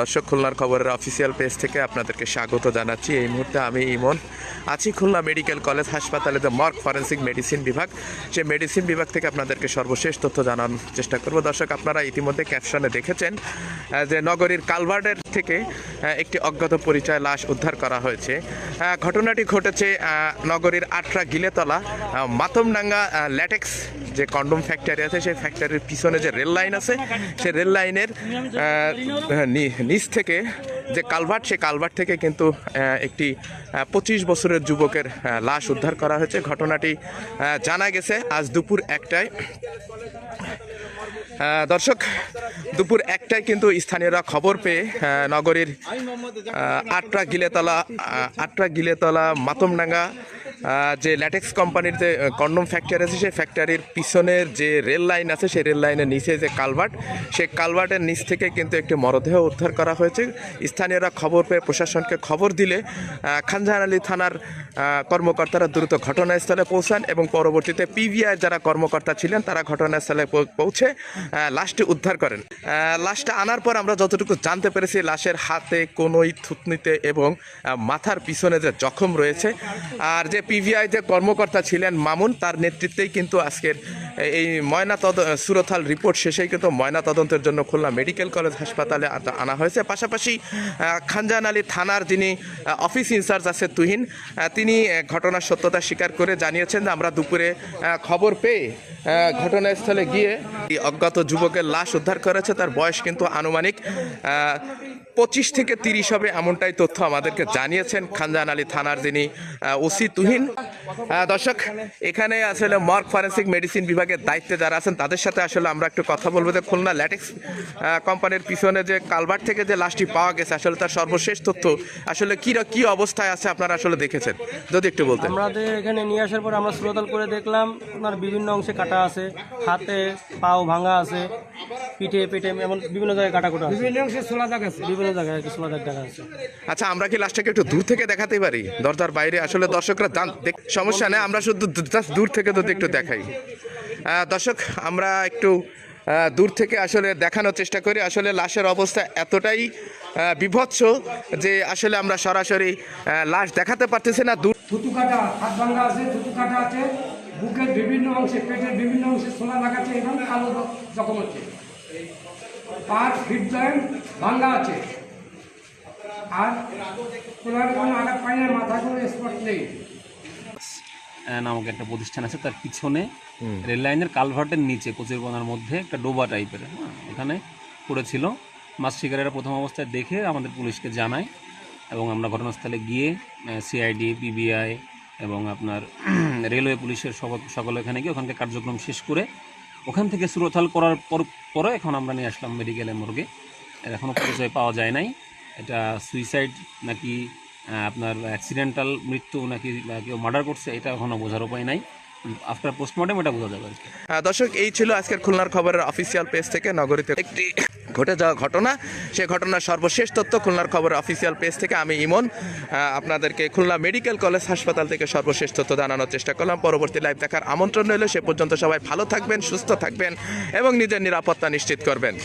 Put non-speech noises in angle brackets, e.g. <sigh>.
দর্শক, খুলনার খবরের অফিসিয়াল পেজ থেকে আপনাদেরকে স্বাগত জানাচ্ছি। এই মুহূর্তে আমি ইমন আছি খুলনা মেডিকেল কলেজ হাসপাতালে যে মর্গ ফরেন্সিক মেডিসিন বিভাগ। সেই মেডিসিন বিভাগ থেকে আপনাদেরকে সর্বশেষ তথ্য জানানোর চেষ্টা করব। দর্শক, আপনারা ইতিমধ্যে ক্যাপশনে দেখেছেন যে নগরীর কালভার্ডের থেকে একটি অজ্ঞাত পরিচয় লাশ উদ্ধার করা হয়েছে। ঘটনাটি ঘটেছে নগরীর আটরা গিলেতলা মাতমডাঙ্গা ল্যাটেক্স যে কন্ডোম ফ্যাক্টরি আছে, সেই ফ্যাক্টরির পিছনে যে রেল লাইন আছে, সেই রেল লাইনের নিচ থেকে যে কালভার্ট সে কালভার্ট থেকে কিন্তু একটি পঁচিশ বছরের যুবকের লাশ উদ্ধার করা হয়েছে। ঘটনাটি জানা গেছে আজ দুপুর একটায়। দর্শক, দুপুর একটায় কিন্তু স্থানীয়রা খবর পেয়ে নগরীর আটরা গিলেতলা আটরা গিলেতলা, মাতমডাঙ্গা যে ল্যাটেক্স কোম্পানির যে কন্ডম ফ্যাক্টরি আছে, সেই ফ্যাক্টরির পিছনের যে রেল লাইন আছে, সেই রেল লাইনের নিচে যে কালভার্ট সেই কালভার্টের নিচ থেকে কিন্তু একটি মরদেহ উদ্ধার করা হয়েছে। স্থানীয়রা খবর পেয়ে প্রশাসনকে খবর দিলে খানজাহান আলী থানার কর্মকর্তারা দ্রুত ঘটনাস্থলে পৌঁছান এবং পরবর্তীতে পিভিআই যারা কর্মকর্তা ছিলেন, তারা ঘটনাস্থলে পৌঁছে লাশটি উদ্ধার করেন। লাশটা আনার পর আমরা যতটুকু জানতে পেরেছি, লাশের হাতে কোনোই থুতনিতে এবং মাথার পিছনে যে জখম রয়েছে, আর যে পিভিআই যে কর্মকর্তা ছিলেন মামুন তার নেতৃত্বেই কিন্তু আজকের এই ময়না তদ সুরথাল রিপোর্ট শেষেই কিন্তু ময়না তদন্তের জন্য খুলনা মেডিকেল কলেজ হাসপাতালে আনা হয়েছে। পাশাপাশি আহ, খানজাহান আলী থানার যিনি অফিস ইনচার্জ আছে তুহিন তিনি ঘটনার সত্যতা স্বীকার করে জানিয়েছেন যে আমরা দুপুরে খবর পেয়ে ঘটনাস্থলে গিয়ে অজ্ঞাত যুবকের লাশ উদ্ধার করেছে। তার বয়স কিন্তু আনুমানিক পঁচিশ থেকে তিরিশ হবে এমনটাই তথ্য আমাদেরকে জানিয়েছেন খানজান আলী থানার যিনি ওসি তুহিন। দর্শক, এখানে আসলে মর্গ ফরেন্সিক মেডিসিন বিভাগের দায়িত্বে যারা আছেন, তাদের সাথে আসলে আমরা একটু কথা বলব। যে খুলনা ল্যাটেক্স কোম্পানির পিছনে যে কালভার্ট থেকে যে লাশটি পাওয়া গেছে, আসলে তার সর্বশেষ তথ্য, আসলে কি কি অবস্থায় আছে আপনারা আসলে দেখেছেন? যদি একটু বলতেন। আমাদের এখানে নিয়ে আসার পর আমরা শ্রোতাল করে দেখলাম, ওনার বিভিন্ন অংশে কাটা আছে, হাতে পাও ভাঙা আছে পিঠে পেটে এমন বিভিন্ন জায়গায় কাটা কোটা বিভিন্ন অংশে ছোলা দাগ আছে। বিভিন্ন জায়গায় কিছু দাগ দেখা আছে? আচ্ছা আমরা কি লাশটাকে একটু দূর থেকে দেখাতে পারি? দরজার বাইরে আসলে দর্শকরা জান দেখ- সমস্যা নেই আমরা শুধু জাস্ট দূর থেকে যদি একটু দেখাই। দর্শক আমরা একটু দূর থেকে আসলে দেখানোর চেষ্টা করি। আসলে লাশের অবস্থা এতটাই বিভৎস যে আসলে আমরা সরাসরি লাশ দেখাতে পারতেছি না। দূর থুতু কাটা হাত ভাঙ্গা আছে থুতু কাটা আছে। বুকের বিভিন্ন অংশে পেটের বিভিন্ন অংশে সোনা লাগাচ্ছে এবং কালো জখম হচ্ছে। পাঁচ ফিট জয়েন্ট ভাঙ্গা আছে। আর কোনার কোনো আঘাত পাই না মাথা কোনো স্পট নেই। নামক একটা প্রতিষ্ঠান আছে তার পিছনে রেল লাইনের কালভার্টের নিচে কচুরকোনার মধ্যে একটা ডোবা টাইপের হ্যাঁ, এখানে পড়েছিল। মাছ শিকারেরা প্রথম অবস্থায় দেখে আমাদের পুলিশকে জানায় এবং আমরা ঘটনাস্থলে গিয়ে সিআইডি পিবিআই এবং আপনার <clears throat> রেলওয়ে পুলিশের সব- সকলে এখানে গিয়ে ওখানকে কার্যক্রম শেষ করে ওখান থেকে সুরথাল করার পর, পরে এখন আমরা নিয়ে আসলাম মেডিকেলে মর্গে। এখনও পরিচয় পাওয়া যায় নাই। এটা সুইসাইড নাকি আপনার অ্যাক্সিডেন্টাল মৃত্যু নাকি কেউ মার্ডার করছে, এটা এখনও বোঝার উপায় নাই। আফটার পোস্টমর্টেম এটা বোঝা যাবে কি। দর্শক, এই ছিল আজকের খুলনার খবরের অফিসিয়াল পেজ থেকে। নগরীতে একটি ঘটে যাওয়া ঘটনা। সে ঘটনার সর্বশেষ তথ্য খুলনার খবরের অফিসিয়াল পেজ থেকে। আমি ইমন। আপনাদেরকে খুলনা মেডিকেল কলেজ হাসপাতাল থেকে সর্বশেষ তথ্য জানানোর চেষ্টা করলাম। পরবর্তী লাইভ দেখার আমন্ত্রণ রইল। সে পর্যন্ত সবাই ভালো থাকবেন, সুস্থ থাকবেন এবং নিজের নিরাপত্তা নিশ্চিত করবেন।